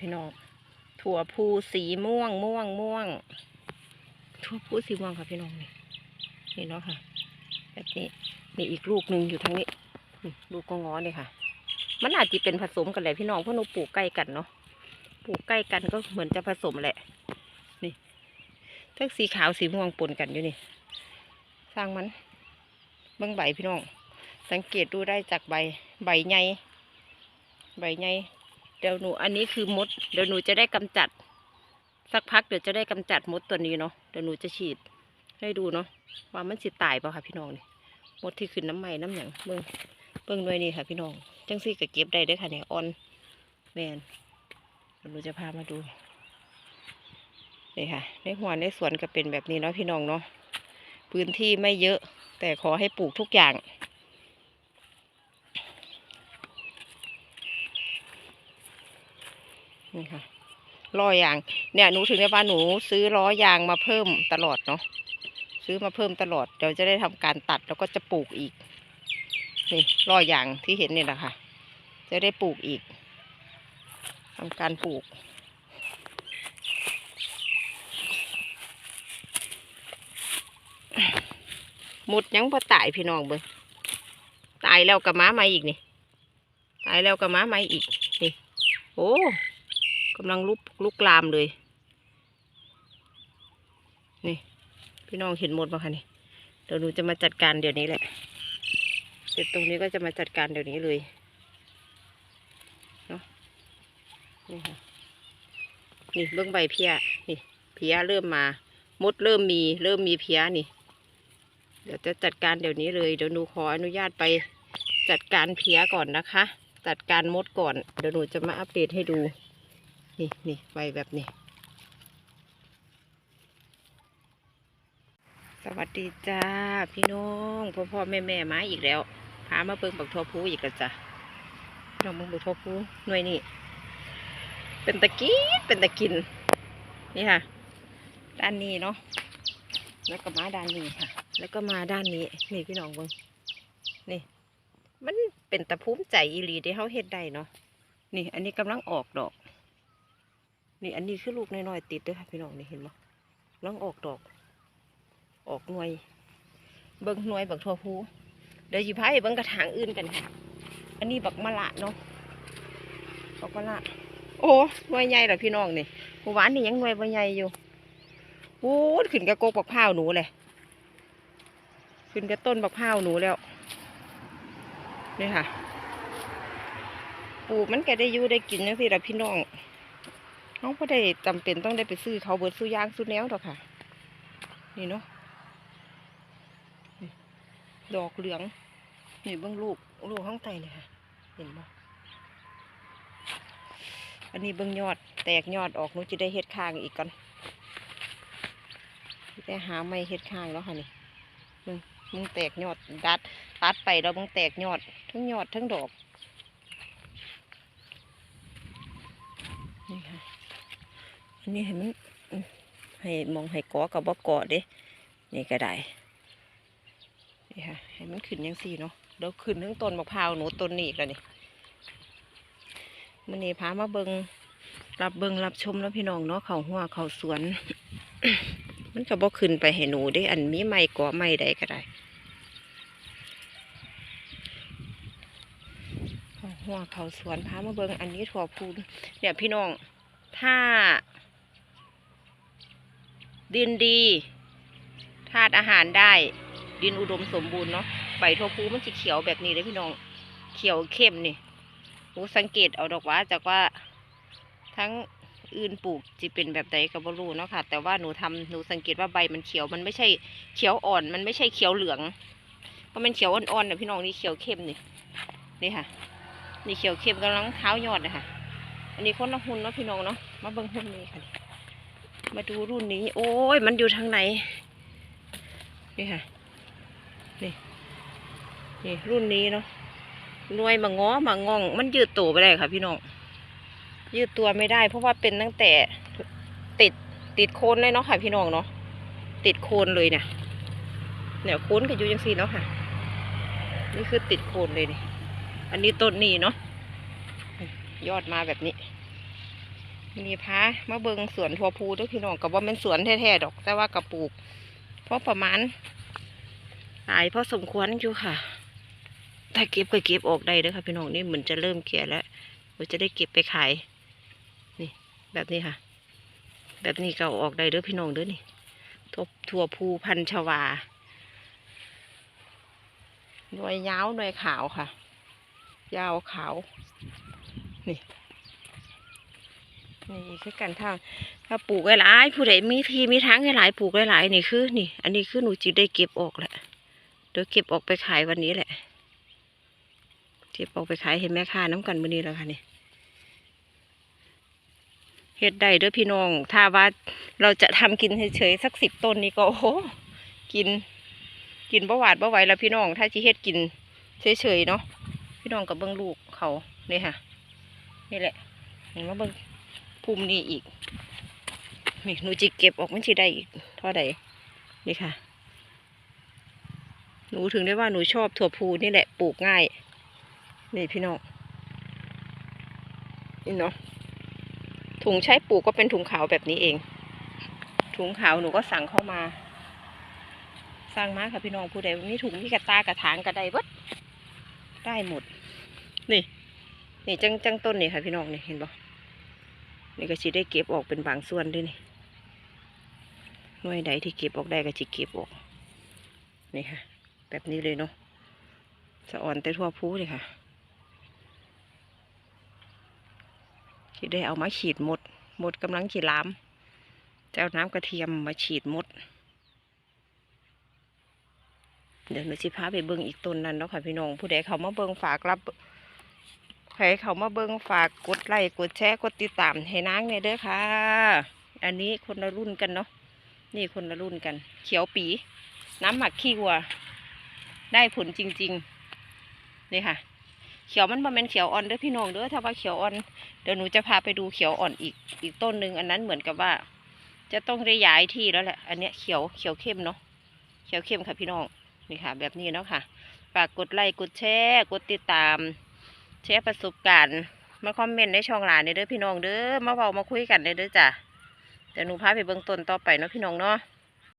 พี่น้อง ถั่วพูสีม่วงม่วงม่วง ถั่วพูสีม่วงค่ะพี่น้องนี่นี่เนาะค่ะ แบบนี้นี่อีกลูกหนึ่งอยู่ทางนี้ลูกก็ง้อเลยค่ะ มันอาจจะเป็นผสมกันแหละพี่น้องเพราะหนูปลูกใกล้กันเนาะปลูกใกล้กันก็เหมือนจะผสมแหละ นี่ทั้งสีขาวสีม่วงปนกันอยู่นี่สร้างมันเบิ่งใบพี่น้อง สังเกตดูได้จากใบใบใหญ่ใบใหญ่ เดี๋ยวหนูอันนี้คือมด เดี๋ยวหนูจะได้กำจัด สักพักเดี๋ยวจะได้กำจัดมดตัวนี้เนาะเดี๋ยวหนูจะฉีดให้ดูเนาะว่ามันสิตายเปล่าค่ะพี่น้องนี่มดที่ขึ้นน้ำใหม่น้ำหยังเบิ่งเบิ่งด้วยนี่ค่ะ พี่น้องจังซี่ก็เก็บได้ด้วยค่ะเนี่ยออนแมนเดี๋ยวหนูจะพามาดูนี่ค่ะในหัวในสวนก็เป็นแบบนี้เนาะพี่น้องเนาะพื้นที่ไม่เยอะ แต่ขอให้ปลูกทุกอย่าง นี่ค่ะล้อยาง เนี่ยหนูถึงได้ว่าหนูซื้อล้อยางมาเพิ่มตลอดเนาะซื้อมาเพิ่มตลอดเดี๋ยวจะได้ทำการตัดแล้วก็จะปลูกอีกนี่ล้อยางที่เห็นนี่แหละค่ะ จะได้ปลูกอีกทำการปลูกหมดยังพอตายพี่น้องเบิ่งตายแล้วกับม้ามาอีกนี่ ตายแล้วกับม้ามาอีกนี่ โอ้ กำลังลุกลุกลามเลย นี่ พี่น้องเห็นหมดปะคะนี่เดี๋ยวหนูจะมาจัดการเดี๋ยวนี้แหละเสร็จตรงนี้ก็จะมาจัดการเดี๋ยวนี้เลยเนาะนี่ค่ะนี่เบื้องใบเพียนี่เพียเริ่มมามดเริ่มมี เริ่มมีเพียนี่ เดี๋ยวจะจัดการเดี๋ยวนี้เลย เดี๋ยวหนูขออนุญาตไปจัดการเพียก่อนนะคะ จัดการมดก่อน เดี๋ยวหนูจะมาอัปเดตให้ดู นี่นี่ใบแบบนี้ สวัสดีจ้า พี่น้องพ่อพ่อแม่แม่มาอีกแล้ว พามาเบิ่งบักทั่วพูอีกแล้วจ้ะน้องเบิ่งบักทั่วพูหน่วยนี่ เป็นตะกินเป็นตะกิน นี่ค่ะ ด้านนี้เนาะ แล้วก็มาด้านนี้ค่ะ แล้วก็มาด้านนี้ นี่พี่น้องเบิ่งนี่ มันเป็นตะภูมิใจอีหลีที่เขาเฮ็ดได้เนาะ นี่ อันนี้กำลังออกดอก นี่อันนี้คือลูกน้อยๆติดด้วยค่ะพี่น้องนี่เห็นไหมลังออกดอก ออกหน่วย เบิ่งหน่วยบักทั่วพูเดี๋ยวหยิบให้เบิ่งกระถางอื่นกันค่ะ อันนี้บักมะละเนาะบักมะละโอ้หน่วยใหญ่เหรอพี่น้องนี่เมื่อวานนี่ยังหน่วยบ่ใหญ่อยู่โอ้ขึ้นกระโกกบักพร้าวหนูเลยขึ้นกระต้นบักพร้าวหนูแล้วนี่ค่ะปลูกมันก็ได้อยู่ได้กินจังสิละพี่น้อง เขาก็ได้จำเป็นต้องได้ไปซื้อเขาเบิดซื้อยางซื้อแนวดอกค่ะ นี่เนาะดอกเหลืองนี่เบิ้งลูกลูกข้างใต้เลยค่ะ เห็นบ่อันนี้เบิ้องยอดแตกยอดออกนู้จะได้เฮ็ดข้างอีกก่อนสิได้หาไม่เฮ็ดข้างแล้วค่ะนี่มึงมึงแตกยอดดัดตัดไปแล้วมึงแตกยอดทั้งยอดทั้งดอก นี่ค่ะ อันนี้ให้มันให้มองให้กอกับบ่กอเด้นี่ก็ได้นี่ค่ะให้มันขึ้นยังสี่เนาะเดี๋ยวขึ้นทั้งต้นมะพร้าวหนูต้นนี้อีกแล้วนี่มันนี่พามาเบิงรับเบิงรับชมแล้วพี่น้องเนาะเขาหัวเขาสวน มันก็บ่ขึ้นไปให้หนูได้อันมีไม้กอไม้ใดก็ได้เขาหัวเขาสวนพามาเบิงอันนี้ถั่วพูนเนี่ยพี่น้องถ้า ดินดีธาตุอาหารได้ ดินอุดมสมบูรณ์เนาะใบถั่วพูมันจะเขียวแบบนี้เลยพี่น้อง เขียวเข้มนี่หนูสังเกตเอาดอกว่าจากว่าทั้งอื่นปลูกจะเป็นแบบใดก็บ่รู้เนาะค่ะ แต่ว่าหนูทำหนูสังเกตว่าใบมันเขียวมันไม่ใช่เขียวอ่อน มันไม่ใช่เขียวเหลืองเพราะมันเขียวอ่อนๆนะพี่น้องนี่เขียวเข้มนี่นี่ค่ะ นี่เขียวเข้มกำลังเท้ายอดนะคะอันนี้คนละหุ่นเนาะพี่น้องเนาะมาเบิ่งหุ่นนี้ค่ะ มาดูรุ่นนี้ โอ้ยมันอยู่ทางไหน นี่ค่ะ นี่ นี่รุ่นนี้เนาะหน่วยมาง้อมางอง มันยืดตัวไปได้ค่ะ พี่น้อง ยืดตัวไม่ได้ เพราะว่าเป็นตั้งแต่ติดติดโคนเลยเนาะค่ะ พี่น้องเนาะ ติดโคนเลยเนี่ย เนี่ยโคนก็อยู่ยังสี่เนาะค่ะ นี่คือติดโคนเลยนี่ อันนี้ต้นนี้เนาะ ยอดมาแบบนี้ นี่พามาเบิงสวนทัวพูด้วยพี่น้องกับว่าเป็นสวนแท้ๆดอก แต่ว่ากระปลูก เพราะประมาณหลายพอสมควรอยู่ค่ะ ถ้าเก็บก็เก็บออกได้เด้อค่ะพี่น้องนี่เหมือนจะเริ่มแก่แล้วเราจะได้เก็บไปขาย นี่ แบบนี้ค่ะ แบบนี้ก็ออกได้เด้อพี่น้องเด้อนี่ทบถั่วพูพันชวาหน่วยยาวหน่วยขาวค่ะ ยาวขาว นี่ นี่คือกันทางถ้าปลูกหลายผู้ใดมีที่มีทางหลายปลูกหลายนี่คือ นี่ อันนี้คือหนูจีได้เก็บออกแหละเดี๋ยวเก็บออกไปขายวันนี้แหละเก็บออกไปขายเห็นแม่ค้าน้ำกันวันนี้แล้วค่ะนี่เฮ็ดได้เด้อพี่น้อง ถ้าว่าเราจะทำกินเฉยๆสักสิบต้นนี่ก็โอ้โหกิน กินบ่หวาดบ่ไหวแล้วพี่น้อง ถ้าจีเฮ็ดกินเฉยๆเนาะพี่น้องกับเบิ้งลูกเขานี่ค่ะ นี่แหละเห็นว่าเบิ้ง ภูมินี่อีกนี่หนูจะเก็บออกมันจะได้อีกเท่าใดนี่ค่ะ หนูถึงได้ว่าหนูชอบถั่วพูนี่แหละปลูกง่าย นี่พี่น้องนี่เนาะถุงใช้ปลูกก็เป็นถุงขาวแบบนี้เอง ถุงขาวหนูก็สั่งเข้ามาสร้างมาค่ะพี่น้องผู้ใดมีถุงมีกระตากระถางกระไดเบิดได้หมด นี่ นี่จังจังต้นนี่ค่ะพี่น้องนี่เห็นปะ นี่ก็สิได้เก็บออกเป็นบางส่วนด้วยนี่หน่วยใดที่เก็บออกได้ก็จะเก็บออก นี่ค่ะ แบบนี้เลยเนาะสะอ่อนแต่ทั่วพูเลยค่ะที่ได้เอามาฉีดหมด หมดกำลังขีดลามจะเอาน้ำกระเทียมมาฉีดหมด เดี๋ยวหนูสิพาไปเบิ้งอีกต้นนั้นเนาะค่ะพี่น้องผู้ใดเขามาเบิ้งฝากรับ ใครเขามาเบิ้งฝากกดไลค์กดแชร์กดติดตามให้นางเนี่ยเด้อค่ะ อันนี้คนละรุ่นกันเนาะนี่คนละรุ่นกัน เขียวปี น้ำหมักขี้วัว ได้ผลจริงๆนี่ค่ะ เขียวมันมาเป็นเขียวอ่อนเด้อพี่น้องเด้อถ้าว่าเขียวอ่อนเดี๋ยวหนูจะพาไปดูเขียวอ่อนอีกอีกต้นหนึ่งอันนั้นเหมือนกับว่า จะต้องได้ย้ายที่แล้วแหละอันเนี้ยเขียวเขียวเข้มเนาะเขียวเข้มค่ะพี่น้องนี่ค่ะ แบบนี้เนาะค่ะฝากกดไลค์กดแชร์กดติดตาม แชร์ประสบการณ์มาคอมเมนต์ในช่องหลานเด้อพี่น้องเด้อมาเบามาคุยกันเด้อจ้ะเดี๋ยวหนูพาไปเบื้องต้นต่อไปเนาะพี่น้องเนาะ